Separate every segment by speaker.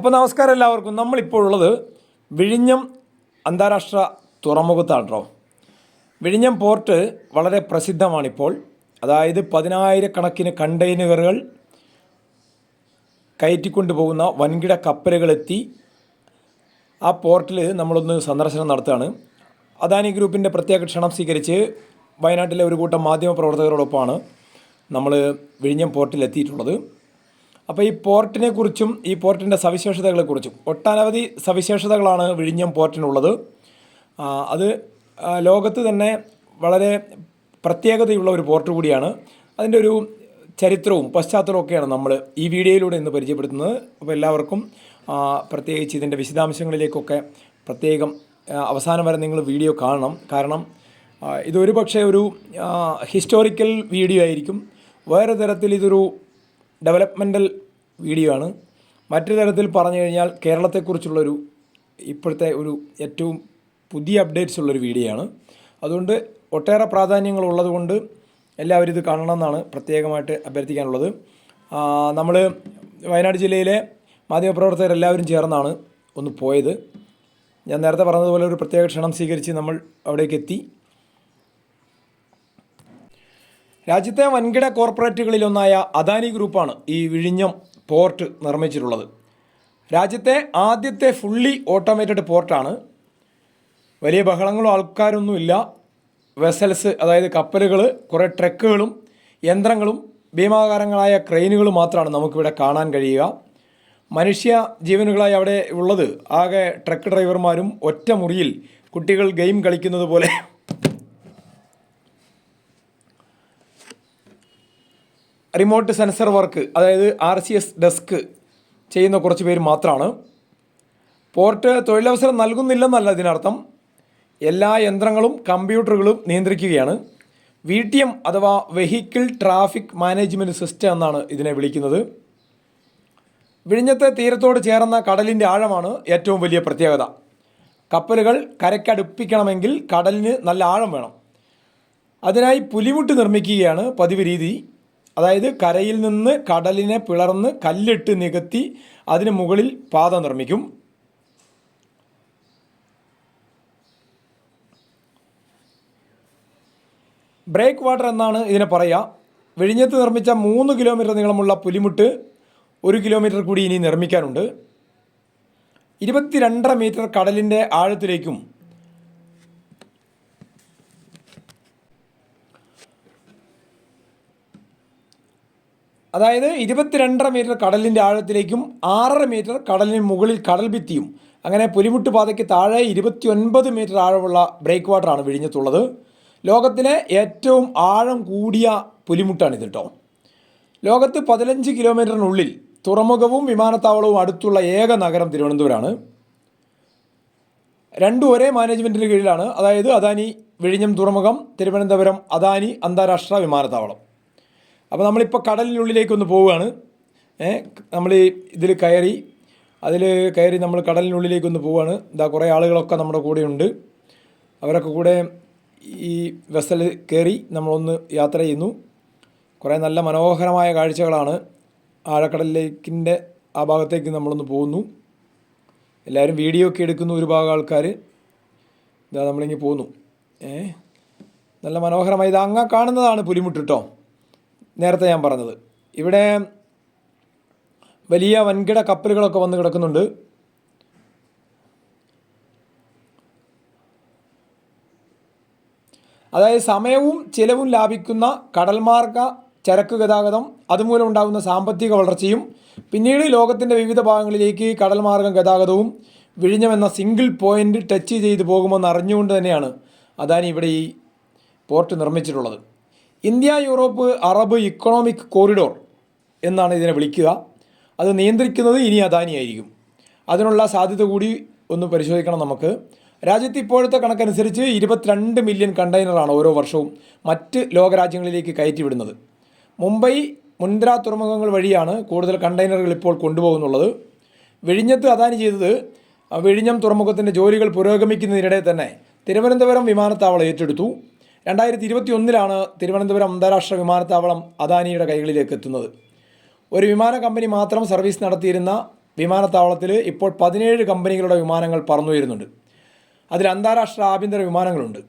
Speaker 1: അപ്പോൾ നമസ്കാരം എല്ലാവർക്കും. നമ്മളിപ്പോൾ ഉള്ളത് വിഴിഞ്ഞം അന്താരാഷ്ട്ര തുറമുഖത്താണ് കേട്ടോ വിഴിഞ്ഞം പോർട്ട് വളരെ പ്രസിദ്ധമാണിപ്പോൾ. അതായത് പതിനായിരക്കണക്കിന് കണ്ടെയ്നറുകൾ കയറ്റിക്കൊണ്ട് പോകുന്ന വൻകിട കപ്പലുകളെത്തി ആ പോർട്ടിൽ നമ്മളൊന്ന് സന്ദർശനം നടത്തുകയാണ്. അദാനി ഗ്രൂപ്പിന്റെ പ്രത്യേക ക്ഷണം സ്വീകരിച്ച് വയനാട്ടിലെ ഒരു കൂട്ടം മാധ്യമ പ്രവർത്തകരോടൊപ്പമാണ് നമ്മൾ വിഴിഞ്ഞം പോർട്ടിൽ എത്തിയിട്ടുള്ളത് അപ്പോൾ ഈ പോർട്ടിനെ കുറിച്ചും ഈ പോർട്ടിന്റെ സവിശേഷതകളെക്കുറിച്ചും ഒട്ടനവധി സവിശേഷതകളാണ് വിഴിഞ്ഞം പോർട്ടിനുള്ളത്. അത് ലോകത്ത് തന്നെ വളരെ പ്രത്യേകതയുള്ള ഒരു പോർട്ട് കൂടിയാണ്. അതിന്റെ ഒരു ചരിത്രവും പശ്ചാത്തലവും ഒക്കെയാണ് നമ്മൾ ഈ വീഡിയോയിലൂടെ ഇന്ന് പരിചയപ്പെടുത്തുന്നത്. അപ്പോൾ എല്ലാവർക്കും പ്രത്യേകിച്ച് ഇതിന്റെ വിശദാംശങ്ങളിലേക്കൊക്കെ പ്രത്യേകം അവസാനം വരെ നിങ്ങൾ വീഡിയോ കാണണം. കാരണം ഇതൊരു പക്ഷേ ഒരു ഹിസ്റ്റോറിക്കൽ വീഡിയോ ആയിരിക്കും. വേറെ തരത്തിൽ ഇതൊരു ഡെവലപ്മെന്റൽ വീഡിയോ ആണ്. മറ്റൊരു തരത്തിൽ പറഞ്ഞു കഴിഞ്ഞാൽ കേരളത്തെക്കുറിച്ചുള്ളൊരു ഇപ്പോഴത്തെ ഒരു ഏറ്റവും പുതിയ അപ്ഡേറ്റ്സ് ഉള്ളൊരു വീഡിയോ ആണ്. അതുകൊണ്ട് ഒട്ടേറെ പ്രാധാന്യങ്ങൾ ഉള്ളതുകൊണ്ട് എല്ലാവരും ഇത് കാണണമെന്നാണ് പ്രത്യേകമായിട്ട് അഭ്യർത്ഥിക്കാനുള്ളത്. നമ്മൾ വയനാട് ജില്ലയിലെ മാധ്യമപ്രവർത്തകരെല്ലാവരും ചേർന്നാണ് ഒന്ന് പോയത്. ഞാൻ നേരത്തെ പറഞ്ഞതുപോലെ ഒരു പ്രത്യേക ക്ഷണം സ്വീകരിച്ച് നമ്മൾ അവിടേക്ക് എത്തി. രാജ്യത്തെ വൻകിട കോർപ്പറേറ്റുകളിലൊന്നായ അദാനി ഗ്രൂപ്പാണ് ഈ വിഴിഞ്ഞം പോർട്ട് നിർമ്മിച്ചിട്ടുള്ളത്. രാജ്യത്തെ ആദ്യത്തെ ഫുള്ളി ഓട്ടോമേറ്റഡ് പോർട്ടാണ്. വലിയ ബഹളങ്ങളും ആൾക്കാരൊന്നുമില്ല വെസൽസ് അതായത് കപ്പലുകൾ കുറേ ട്രക്കുകളും യന്ത്രങ്ങളും ഭീമാകാരങ്ങളായ ക്രെയിനുകൾ മാത്രമാണ് നമുക്കിവിടെ കാണാൻ കഴിയുക. മനുഷ്യ ജീവനുകളായി അവിടെ ഉള്ളത്. ആകെ ട്രക്ക് ഡ്രൈവർമാരും ഒറ്റ മുറിയിൽ കുട്ടികൾ ഗെയിം കളിക്കുന്നത് പോലെ റിമോട്ട് സെൻസർ വർക്ക് അതായത് ആർ സി എസ് ഡെസ്ക് ചെയ്യുന്ന കുറച്ച് പേര് മാത്രമാണ്. പോർട്ട് തൊഴിലവസരം നൽകുന്നില്ലെന്നല്ല ഇതിനർത്ഥം. എല്ലാ യന്ത്രങ്ങളും കമ്പ്യൂട്ടറുകളും നിയന്ത്രിക്കുകയാണ്. വി ടി എം അഥവാ വെഹിക്കിൾ ട്രാഫിക് മാനേജ്മെന്റ് സിസ്റ്റം എന്നാണ് ഇതിനെ വിളിക്കുന്നത്. വിഴിഞ്ഞത്തെ തീരത്തോട് ചേർന്ന കടലിന്റെ ആഴമാണ് ഏറ്റവും വലിയ പ്രത്യേകത. കപ്പലുകൾ കരയ്ക്കടുപ്പിക്കണമെങ്കിൽ കടലിന് നല്ല ആഴം വേണം. അതിനായി പുലിമുട്ട് നിർമ്മിക്കുകയാണ് പതിവ് രീതി. അതായത് കരയിൽ നിന്ന് കടലിനെ പിളർന്ന് കല്ലിട്ട് നികത്തി അതിന് മുകളിൽ പാത നിർമ്മിക്കും. ബ്രേക്ക് വാട്ടർ എന്നാണ് ഇതിനെ പറയുക വിഴിഞ്ഞത്ത് നിർമ്മിച്ച മൂന്ന് കിലോമീറ്റർ നീളമുള്ള പുലിമുട്ട് ഒരു കിലോമീറ്റർ കൂടി ഇനി നിർമ്മിക്കാനുണ്ട്. ഇരുപത്തിരണ്ടര മീറ്റർ കടലിന്റെ ആഴത്തിലേക്കും അതായത് ഇരുപത്തിരണ്ടര മീറ്റർ കടലിന്റെ ആഴത്തിലേക്കും ആറര മീറ്റർ കടലിന് മുകളിൽ കടൽ ഭിത്തിയും. അങ്ങനെ പുലിമുട്ട് പാതയ്ക്ക് താഴെ ഇരുപത്തി ഒൻപത് മീറ്റർ ആഴമുള്ള ബ്രേക്ക് വാട്ടറാണ് വിഴിഞ്ഞത്തുള്ളത്. ലോകത്തിലെ ഏറ്റവും ആഴം കൂടിയ പുലിമുട്ടാണ് ഇത് കേട്ടോ ലോകത്ത് പതിനഞ്ച് കിലോമീറ്ററിനുള്ളിൽ തുറമുഖവും വിമാനത്താവളവും അടുത്തുള്ള ഏക നഗരം തിരുവനന്തപുരമാണ്. രണ്ടും ഒരേ മാനേജ്മെന്റിന് കീഴിലാണ്. അതായത് അദാനി വിഴിഞ്ഞം തുറമുഖം തിരുവനന്തപുരം അദാനി അന്താരാഷ്ട്ര വിമാനത്താവളം. അപ്പോൾ നമ്മളിപ്പോൾ കടലിനുള്ളിലേക്കൊന്ന് പോവുകയാണ്. നമ്മൾ ഇതിൽ കയറി അതിൽ കയറി നമ്മൾ കടലിനുള്ളിലേക്കൊന്ന് പോവുകയാണ്. ഇതാ കുറേ ആളുകളൊക്കെ നമ്മുടെ കൂടെയുണ്ട് അവരൊക്കെ കൂടെ ഈ വെസൽ കയറി നമ്മളൊന്ന് യാത്ര ചെയ്യുന്നു. കുറേ നല്ല മനോഹരമായ കാഴ്ചകളാണ് ആഴക്കടലിലേക്കിന്റെ ആ ഭാഗത്തേക്ക് നമ്മളൊന്ന് പോകുന്നു. എല്ലാവരും വീഡിയോ ഒക്കെ എടുക്കുന്നു ഒരു ഭാഗം ആൾക്കാർ ഇതാ നമ്മളിങ്ങി പോകുന്നു ഏ നല്ല മനോഹരമായി. ഇത് അങ്ങ കാണുന്നതാണ് പുലിമുട്ട് കേട്ടോ നേരത്തെ ഞാൻ പറഞ്ഞത്. ഇവിടെ വലിയ വൻകിട കപ്പലുകളൊക്കെ വന്ന് കിടക്കുന്നുണ്ട്. അതായത് സമയവും ചിലവും ലാഭിക്കുന്ന കടൽമാർഗ ചരക്ക് ഗതാഗതം അതുമൂലം ഉണ്ടാകുന്ന സാമ്പത്തിക വളർച്ചയും പിന്നീട് ലോകത്തിന്റെ വിവിധ ഭാഗങ്ങളിലേക്ക് കടൽമാർഗം ഗതാഗതവും വിഴിഞ്ഞമെന്ന സിംഗിൾ പോയിന്റ് ടച്ച് ചെയ്ത് പോകുമെന്ന് അറിഞ്ഞുകൊണ്ട് തന്നെയാണ് അദാനി ഇവിടെ ഈ port നിർമ്മിച്ചിട്ടുള്ളത്. India Europe Arab economic corridor എന്നാണ് ഇതിനെ വിളിക്കുക. അത് നിയന്ത്രിക്കുന്നത് ഇനി അദാനിയായിരിക്കും അതിനുള്ള സാധ്യത കൂടി ഒന്ന് പരിശോധിക്കണം നമുക്ക്. രാജ്യത്ത് ഇപ്പോഴത്തെ കണക്കനുസരിച്ച് ഇരുപത്തിരണ്ട് മില്യൺ കണ്ടെയ്നറാണ് ഓരോ വർഷവും മറ്റ് ലോകരാജ്യങ്ങളിലേക്ക് കയറ്റിവിടുന്നത്. മുംബൈ മുന്ദ്ര തുറമുഖങ്ങൾ വഴിയാണ് കൂടുതൽ കണ്ടെയ്നറുകൾ ഇപ്പോൾ കൊണ്ടുപോകുന്നുള്ളത്. വിഴിഞ്ഞത്ത് അദാനി ചെയ്തത് വിഴിഞ്ഞം തുറമുഖത്തിന്റെ ജോലികൾ പുരോഗമിക്കുന്നതിനിടെ തന്നെ തിരുവനന്തപുരം വിമാനത്താവളം ഏറ്റെടുത്തു. രണ്ടായിരത്തി ഇരുപത്തി ഒന്നിലാണ് തിരുവനന്തപുരം അന്താരാഷ്ട്ര വിമാനത്താവളം അദാനിയുടെ കൈകളിലേക്ക് എത്തുന്നത്. ഒരു വിമാന കമ്പനി മാത്രം സർവീസ് നടത്തിയിരുന്ന വിമാനത്താവളത്തിൽ ഇപ്പോൾ പതിനേഴ് കമ്പനികളുടെ വിമാനങ്ങൾ പറന്നു വരുന്നുണ്ട് അതിൽ അന്താരാഷ്ട്ര ആഭ്യന്തര വിമാനങ്ങളുണ്ട്.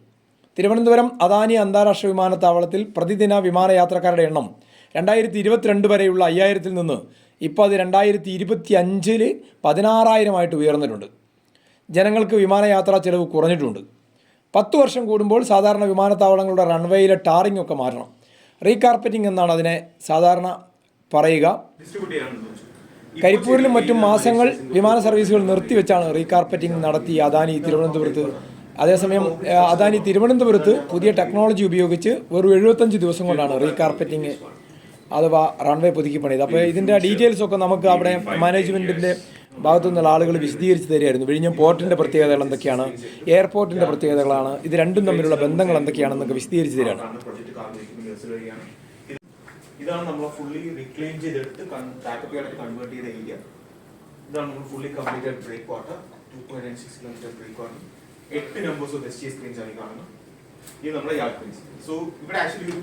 Speaker 1: തിരുവനന്തപുരം അദാനി അന്താരാഷ്ട്ര വിമാനത്താവളത്തിൽ പ്രതിദിന വിമാനയാത്രക്കാരുടെ എണ്ണം രണ്ടായിരത്തി ഇരുപത്തിരണ്ട് വരെയുള്ള അയ്യായിരത്തിൽ നിന്ന് ഇപ്പോൾ അത് രണ്ടായിരത്തി ഇരുപത്തി അഞ്ചിൽ പതിനാറായിരമായിട്ട് ഉയർന്നിട്ടുണ്ട്. ജനങ്ങൾക്ക് വിമാനയാത്രാ ചെലവ് കുറഞ്ഞിട്ടുണ്ട്. പത്ത് വർഷം കൂടുമ്പോൾ സാധാരണ വിമാനത്താവളങ്ങളുടെ റൺവേയിലെ ടാറിംഗ് ഒക്കെ മാറ്റണം. റീകാർപ്പറ്റിംഗ് എന്നാണ് അതിനെ സാധാരണ പറയുക. കരിപ്പൂരിലും മറ്റും മാസങ്ങൾ വിമാന സർവീസുകൾ നിർത്തിവെച്ചാണ് റീകാർപ്പറ്റിംഗ് നടത്തി അദാനി തിരുവനന്തപുരത്ത്. അതേസമയം അദാനി തിരുവനന്തപുരത്ത് പുതിയ ടെക്നോളജി ഉപയോഗിച്ച് വെറും എഴുപത്തഞ്ച് ദിവസം കൊണ്ടാണ് റീകാർപ്പറ്റിംഗ് അഥവാ റൺവേ പുതുക്കി പണിയത് അപ്പോൾ ഇതിന്റെ ഡീറ്റെയിൽസ് ഒക്കെ നമുക്ക് അവിടെ മാനേജ്മെന്റിന്റെ ഭാഗത്തു നിന്നുള്ള ആളുകൾ വിശദീകരിച്ച് തരികയായിരുന്നു. വിഴിഞ്ഞം പോർട്ടിന്റെ പ്രത്യേകതകൾ എന്തൊക്കെയാണ്? എയർപോർട്ടിന്റെ പ്രത്യേകതകളാണ്. ഇത് രണ്ടും തമ്മിലുള്ള ബന്ധങ്ങൾ എന്തൊക്കെയാണെന്നൊക്കെ വിശദീകരിച്ച് തരികയാണ്.
Speaker 2: ഇതാണ് നമ്മൾ ഫുള്ളി റിക്ലെയിം ചെയ്തെടുത്ത് ബാക്കപ്പ് ആയിട്ട് കൺവേർട്ട് ചെയ്ത ഏരിയ ഇതാണ് നമ്മൾ fully completed break water two point nine six kilometre break water എട്ട് numbers of S T screens ആണ് കാണുന്നത്. ഇത് നമ്മുടെ പ്രിൻസ് സോ ഇവിടെ ആക്ച്വലി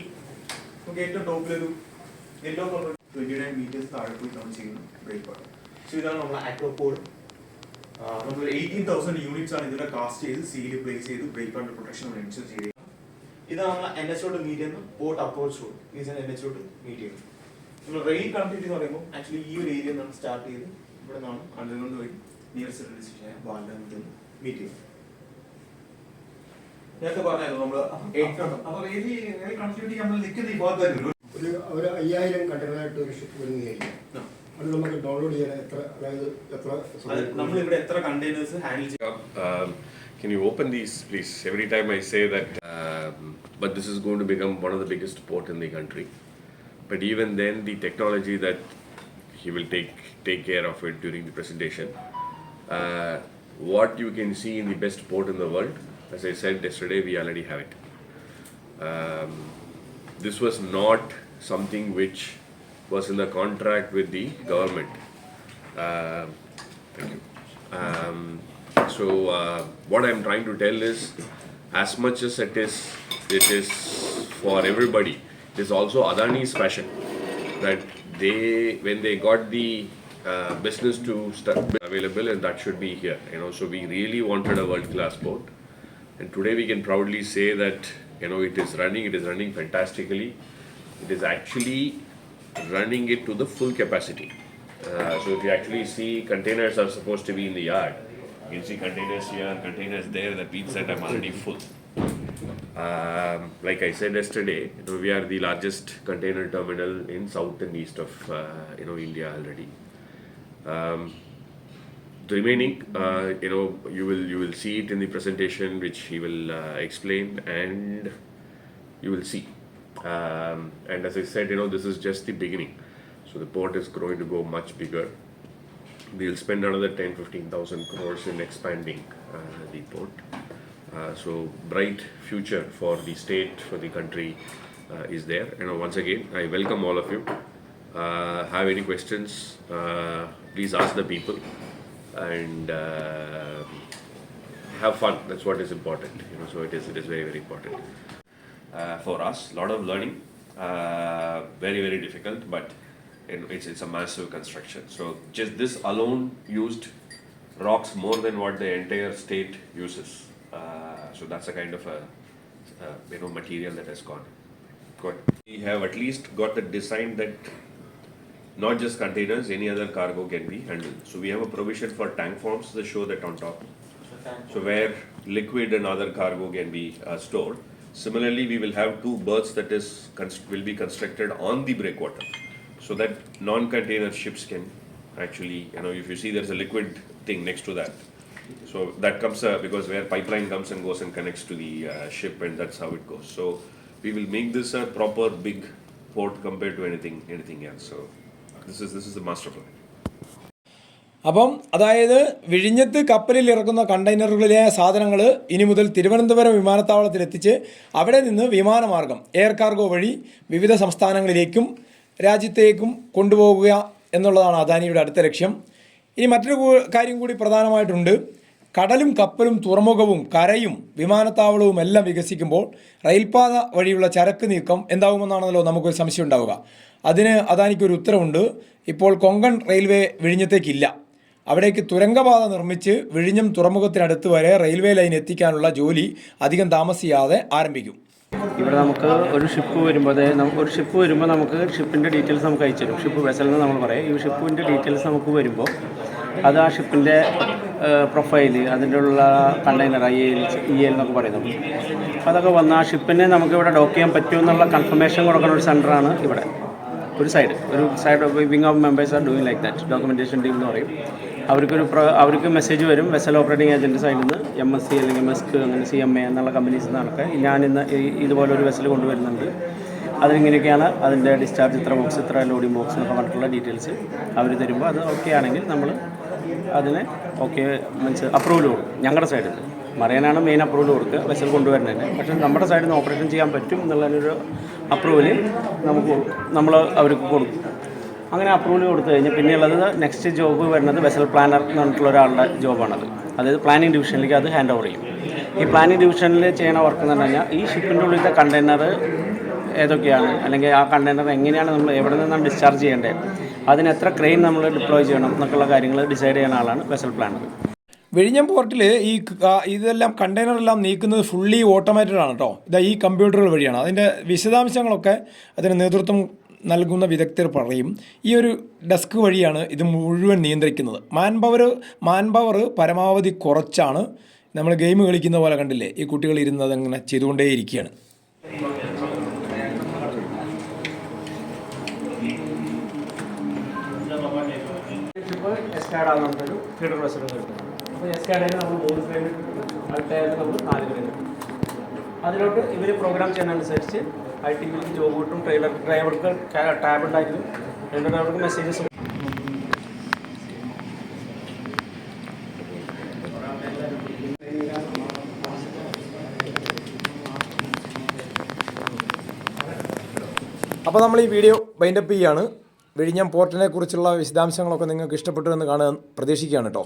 Speaker 2: നമുക്ക് ഏറ്റവും ടോപ്പിലൊരു yellow colour twenty nine metres താഴെ പോയി നമ്മൾ ചെയ്യുന്ന ബ്രേക്ക് വാട്ടർ സോ ഇതാണ് നമ്മുടെ ആക്രോപോഡ് നമ്മൾ എയ്റ്റീൻ തൗസൻഡ് യൂണിറ്റ്സ് ആണ് ഇതിവിടെ കാസ്റ്റ് ചെയ്ത് സീൽ പ്ലേസ് ചെയ്ത് ബ്രേക്ക് ആൻഡ് പ്രൊട്ടക്ഷൻ എൻഷുർ ചെയ്ത് ഇതാണ് നമ്മൾ N എച്ചോട്ട് meet medium port approach road is N എച്ചോട്ട് meet medium നമ്മൾ റെയിൽ കണക്ടിവിറ്റി എന്ന് പറയുമ്പോൾ ആക്ച്വലി ഈ ഒരു ഏരിയ നിന്നാണ് സ്റ്റാർട്ട് ചെയ്ത് ഇവിടെ നിന്നാണ് അണ്ടർഗ്രൗണ്ട് വഴി നിയറസ്റ്റ് റെയിൽവേ സ്റ്റേഷനായ ബാലരാമത്തിൽ മീറ്റ് ചെയ്യുന്നത് നേരത്തെ പറഞ്ഞായിരുന്നു നമ്മൾ
Speaker 3: കണക്ടിവിറ്റി നമ്മൾ നിൽക്കുന്ന ഈ ഭാഗത്ത് തന്നെ
Speaker 4: ഒരു ഒരു അയ്യായിരം കണ്ടെയ്നറായിട്ട് ഒരു ഷിപ്പ് വരുന്നതായിരിക്കും
Speaker 2: ആ.
Speaker 4: അത് നമുക്ക് ഡൗൺലോഡ് ചെയ്യാൻ എത്ര അതായത് എത്ര
Speaker 2: അത് നമ്മളിവിടെ എത്ര കണ്ടെയ്നേഴ്സ് ഹാൻഡിൽ ചെയ്യും
Speaker 5: Um, can you open these, please? Every time I say that, um, but this is going to become one of the biggest port in the country. But even then, the technology that he will take take care of it during the presentation. Uh, what you can see in the best port in the world, as I said yesterday, we already have it. Um, this was not something which was in the contract with the government. Uh, thank you. Um, so uh, what I'm trying to tell is, as much as it is, it is for everybody. It is also Adani's passion that they, when they got the uh, business to start available, and that should be here. You know, so we really wanted a world-class port, and today we can proudly say that you know it is running. It is running fantastically. It is actually running it to the full capacity. Uh, so if you actually see containers are supposed to be in the yard, you can see containers here, and containers there. That means that I'm already full. Um, like I said yesterday, you know, we are the largest container terminal in south and east of uh, you know India already. Um, the remaining, uh, you know, you will you will see it in the presentation which he will uh, explain, and you will see. Um, and as I said, you know, this is just the beginning. So the port is going to go much bigger. We'll spend another 10 15,000 crores in expanding uh, the port. Uh, so bright future for the state, for the country uh, is there. You know, once again, I welcome all of you. Uh, have any questions? Uh, please ask the people, and uh, have fun. That's what is important. You know, so it is. It is very very important for us. A lot of learning. Uh, very very difficult, but it's it's a massive construction. So just this alone used rocks more than what the entire state uses. Uh, so that's a kind of a uh, you know material that has gone. Good. We have at least got the design that not just containers, any other cargo can be handled. So we have a provision for tank forms that show that on top. So where liquid and other cargo can be uh, stored. Similarly, we will have two berths that is will be constructed on the breakwater, so that non-container ships can actually, you know, if you see there's a liquid thing next to that. So that comes uh, because where pipeline comes and goes and connects to the uh, ship, and that's how it goes. So we will make this a proper big port compared to anything anything else. So this is this is the master plan.
Speaker 1: അപ്പം അതായത് വിഴിഞ്ഞത്ത് കപ്പലിൽ ഇറക്കുന്ന കണ്ടെയ്നറുകളിലെ സാധനങ്ങൾ ഇനി മുതൽ തിരുവനന്തപുരം വിമാനത്താവളത്തിൽ എത്തിച്ച് അവിടെ നിന്ന് വിമാനമാർഗം എയർ കാർഗോ വഴി വിവിധ സംസ്ഥാനങ്ങളിലേക്കും രാജ്യത്തേക്കും കൊണ്ടുപോകുക എന്നുള്ളതാണ് അദാനിയുടെ അടുത്ത ലക്ഷ്യം. ഇനി മറ്റൊരു കാര്യം കൂടി പ്രധാനമായിട്ടുണ്ട്. കടലും കപ്പലും തുറമുഖവും കരയും വിമാനത്താവളവും എല്ലാം വികസിക്കുമ്പോൾ റെയിൽപാത വഴിയുള്ള ചരക്ക് നീക്കം എന്താകുമെന്നാണല്ലോ നമുക്കൊരു സംശയം ഉണ്ടാവുക. അതിന് അദാനിക്കൊരു ഉത്തരവുണ്ട്. ഇപ്പോൾ കൊങ്കൺ റെയിൽവേ വിഴിഞ്ഞത്തേക്കില്ല. അവിടേക്ക് തുരങ്കപാത നിർമ്മിച്ച് വിഴിഞ്ഞം തുറമുഖത്തിനടുത്ത് വരെ റെയിൽവേ ലൈൻ എത്തിക്കാനുള്ള ജോലി അധികം താമസിയാതെ ആരംഭിക്കും.
Speaker 6: ഇവിടെ നമുക്ക് ഒരു ഷിപ്പ് വരുമ്പോൾ നമുക്ക് ഒരു ഷിപ്പ് വരുമ്പോൾ നമുക്ക് ഷിപ്പിന്റെ ഡീറ്റെയിൽസ് നമുക്ക് അയച്ചു തരും. ഷിപ്പ് വെസൽ എന്ന് നമ്മൾ പറയും. ഈ ഷിപ്പിന്റെ ഡീറ്റെയിൽസ് നമുക്ക് വരുമ്പോൾ അത് ആ ഷിപ്പിന്റെ പ്രൊഫൈൽ അതിന്റെ ഉള്ള container I L E L എന്നൊക്കെ പറയുന്നത്. അതൊക്കെ വന്ന് ആ ഷിപ്പിനെ നമുക്ക് ഇവിടെ ഡോക്ക് ചെയ്യാൻ പറ്റുമെന്നുള്ള കൺഫർമേഷൻ കൊടുക്കുന്ന ഒരു സെന്ററാണ് ഇവിടെ. ഒരു സൈഡ് ഒരു side wing of members are doing like that documentation team എന്ന് പറയും. അവർക്കൊരു അവർക്ക് മെസ്സേജ് വരും. വെസൽ ഓപ്പറേറ്റിംഗ് ഏജന്റ് സൈഡിൽ നിന്ന് എം എസ് സി അല്ലെങ്കിൽ മെസ്ക് അങ്ങനെ സി എം എ എന്നുള്ള കമ്പനീസ് നിന്നൊക്കെ ഞാൻ ഇന്ന് ഇതുപോലൊരു വെസൽ കൊണ്ടുവരുന്നുണ്ട്. അതിനിങ്ങനെയൊക്കെയാണ് അതിന്റെ ഡിസ്ചാർജ് ഇത്ര ബോക്സ് ഇത്ര ലോഡിംഗ് ബോക്സ് എന്നൊക്കെ പറഞ്ഞിട്ടുള്ള ഡീറ്റെയിൽസ് അവർ തരുമ്പോൾ അത് ഓക്കെ ആണെങ്കിൽ നമ്മൾ അതിന് ഓക്കെ മീൻസ് അപ്രൂവൽ കൊടുക്കും. ഞങ്ങളുടെ സൈഡിൽ മറിയാനാണ് മെയിൻ അപ്രൂവൽ കൊടുക്കുക വെസൽ കൊണ്ടുവരുന്നതിന്. പക്ഷേ നമ്മുടെ സൈഡിൽ നിന്ന് ഓപ്പറേഷൻ ചെയ്യാൻ പറ്റും എന്നുള്ളതിനൊരു അപ്രൂവൽ നമുക്ക് നമ്മൾ അവർക്ക് കൊടുക്കും. അങ്ങനെ അപ്രൂവൽ കൊടുത്തു കഴിഞ്ഞാൽ പിന്നെയുള്ളത് നെക്സ്റ്റ് ജോബ് വരുന്നത് വെസൽ പ്ലാനർ എന്ന് പറഞ്ഞിട്ടുള്ള ഒരാളുടെ ജോബാണത് അതായത് പ്ലാനിങ് ഡിവിഷനിലേക്ക് അത് ഹാൻഡ് ഓവർ ചെയ്യും. ഈ പ്ലാനിങ് ഡിവിഷനിൽ ചെയ്യണ വർക്ക് എന്ന് പറഞ്ഞു കഴിഞ്ഞാൽ ഈ ഷിപ്പിന്റെ ഉള്ളിലത്തെ കണ്ടെയ്നർ ഏതൊക്കെയാണ്? അല്ലെങ്കിൽ ആ കണ്ടെയ്നർ എങ്ങനെയാണ് നമ്മൾ എവിടെ നിന്നാണ് ഡിസ്ചാർജ് ചെയ്യേണ്ടത്? അതിന് എത്ര ക്രെയിൻ നമ്മൾ ഡിപ്ലോയ് ചെയ്യണം എന്നൊക്കെയുള്ള കാര്യങ്ങൾ ഡിസൈഡ് ചെയ്യുന്ന ആളാണ് വെസൽ പ്ലാനർ
Speaker 1: വിഴിഞ്ഞം പോർട്ടിൽ ഈ ഇതെല്ലാം കണ്ടെയ്നറെല്ലാം നീക്കുന്നത് ഫുള്ളി ഓട്ടോമാറ്റഡ് ആണ് കേട്ടോ ഇതാ ഈ കമ്പ്യൂട്ടറുകൾ വഴിയാണ്. അതിന്റെ വിശദാംശങ്ങളൊക്കെ അതിന് നേതൃത്വം നൽകുന്ന വിദഗ്ധർ പറയും ഈ ഒരു ഡെസ്ക് വഴിയാണ് ഇത് മുഴുവൻ നിയന്ത്രിക്കുന്നത്. മാൻ പവർ മാൻ പവർ പരമാവധി കുറച്ചാണ് നമ്മൾ ഗെയിം കളിക്കുന്ന പോലെ കണ്ടില്ലേ ഈ കുട്ടികൾ ഇരുന്നത് അങ്ങനെ ചെയ്തുകൊണ്ടേയിരിക്കുകയാണ്.
Speaker 6: ഇരിക്കുകയാണ് എസ്കാഡ് ആകുന്നൊരു ഫീഡർ വെസൽ അപ്പോൾ നമ്മൾ ഫ്രെയിം നമ്മൾ അതിലോട്ട് ഇവർ പ്രോഗ്രാം ചെയ്യുന്നതനുസരിച്ച് ഐ ടി വിയിൽ ജോബ് കിട്ടും ട്രെയിലർ ഡ്രൈവർക്ക് ടാബ് ഉണ്ടായിരുന്നു. ട്രെയിലർ ഡ്രൈവർക്ക് മെസ്സേജസ്
Speaker 1: അപ്പോൾ നമ്മൾ ഈ വീഡിയോ ബൈൻഡപ്പ് ചെയ്യുകയാണ് വിഴിഞ്ഞം പോർട്ടിനെ കുറിച്ചുള്ള വിശദാംശങ്ങളൊക്കെ നിങ്ങൾക്ക് ഇഷ്ടപ്പെട്ടു എന്ന് കാണാൻ പ്രതീക്ഷിക്കുകയാണ് കേട്ടോ.